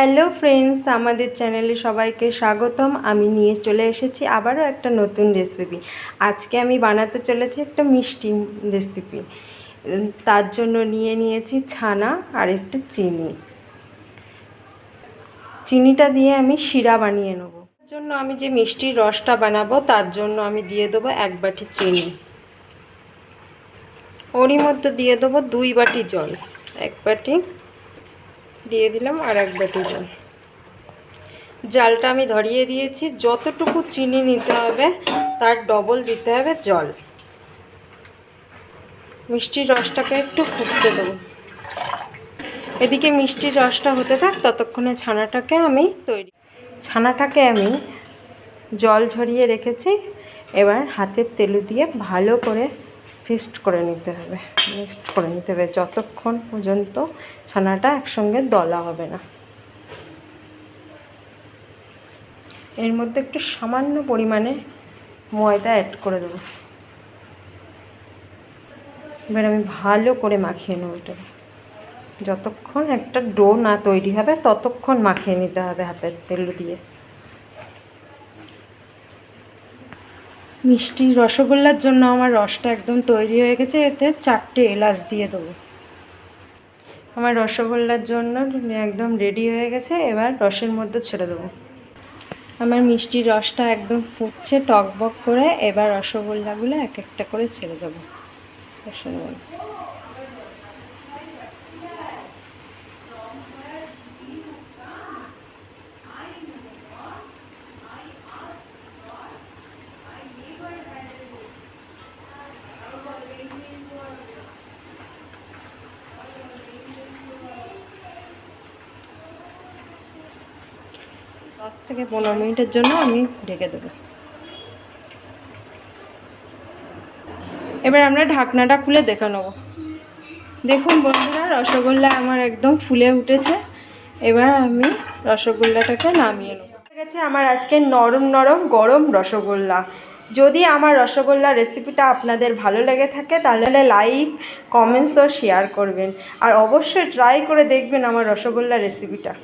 Hello friends, আমাদের চ্যানেলে সবাইকে স্বাগতম। আমি নিয়ে চলে এসেছি আবারও একটা নতুন রেসিপি। আজকে আমি বানাতে চলেছি একটা মিষ্টি রেসিপি। তার জন্য নিয়ে নিয়েছি ছানা আর একটু চিনি। চিনিটা দিয়ে আমি শিরা বানিয়ে নেব। জন্য আমি যে মিষ্টির রসটা বানাবো, তার জন্য আমি দিয়ে দেবো এক বাটি চিনি। ওরই মধ্যে দিয়ে দেবো দুই বাটি জল, এক বাটি দিয়ে দিলাম আর এক বাটি জল। জালটা আমি ধরিয়ে দিয়েছি। যতটুকু চিনি নিতে হবে, তার ডবল দিতে হবে জল। মিষ্টির রসটাকে একটু ফুটতে দেবো। এদিকে মিষ্টির রসটা হতে থাক, ততক্ষণে ছানাটাকে আমি তৈরি ছানাটাকে আমি জল ঝরিয়ে রেখেছি। এবার হাতের তেলু দিয়ে ভালো করে ফিস্ট করে নিতে হবে। মিক্সড করে নিতে হবে। যতক্ষণ পর্যন্ত ছানাটা একসঙ্গে দলা হবে না। এর মধ্যে একটু সামান্য পরিমাণে ময়দা অ্যাড করে দেবো। এবার আমি ভালো করে মাখিয়ে নেব এটাকে। যতক্ষণ একটা ডো না তৈরি হবে, ততক্ষণ মাখিয়ে নিতে হবে হাতের তেল দিয়ে। মিষ্টি রসগোল্লার জন্য আমার রসটা একদম তৈরি হয়ে গেছে, এতে চারটে এলাচ দিয়ে দেবো। আমার রসগোল্লার জন্য একদম রেডি হয়ে গেছে, এবার রসের মধ্যে ছেড়ে দেবো। আমার মিষ্টি রসটা একদম ফুটছে টকবক করে, এবার রসগোল্লাগুলো এক একটা করে ছেড়ে দেবো। রসের দশ থেকে পনেরো মিনিটের জন্য আমি ঢেকে দেবো। এবার আমরা ঢাকনাটা খুলে দেখে নেব। দেখুন বন্ধুরা, রসগোল্লা আমার একদম ফুলে উঠেছে। এবার আমি রসগোল্লাটাকে নামিয়ে নেব। গেছে আমার আজকে নরম নরম গরম রসগোল্লা। যদি আমার রসগোল্লা রেসিপিটা আপনাদের ভালো লেগে থাকে, তাহলে লাইক, কমেন্টস ও শেয়ার করবেন। আর অবশ্যই ট্রাই করে দেখবেন আমার রসগোল্লা রেসিপিটা।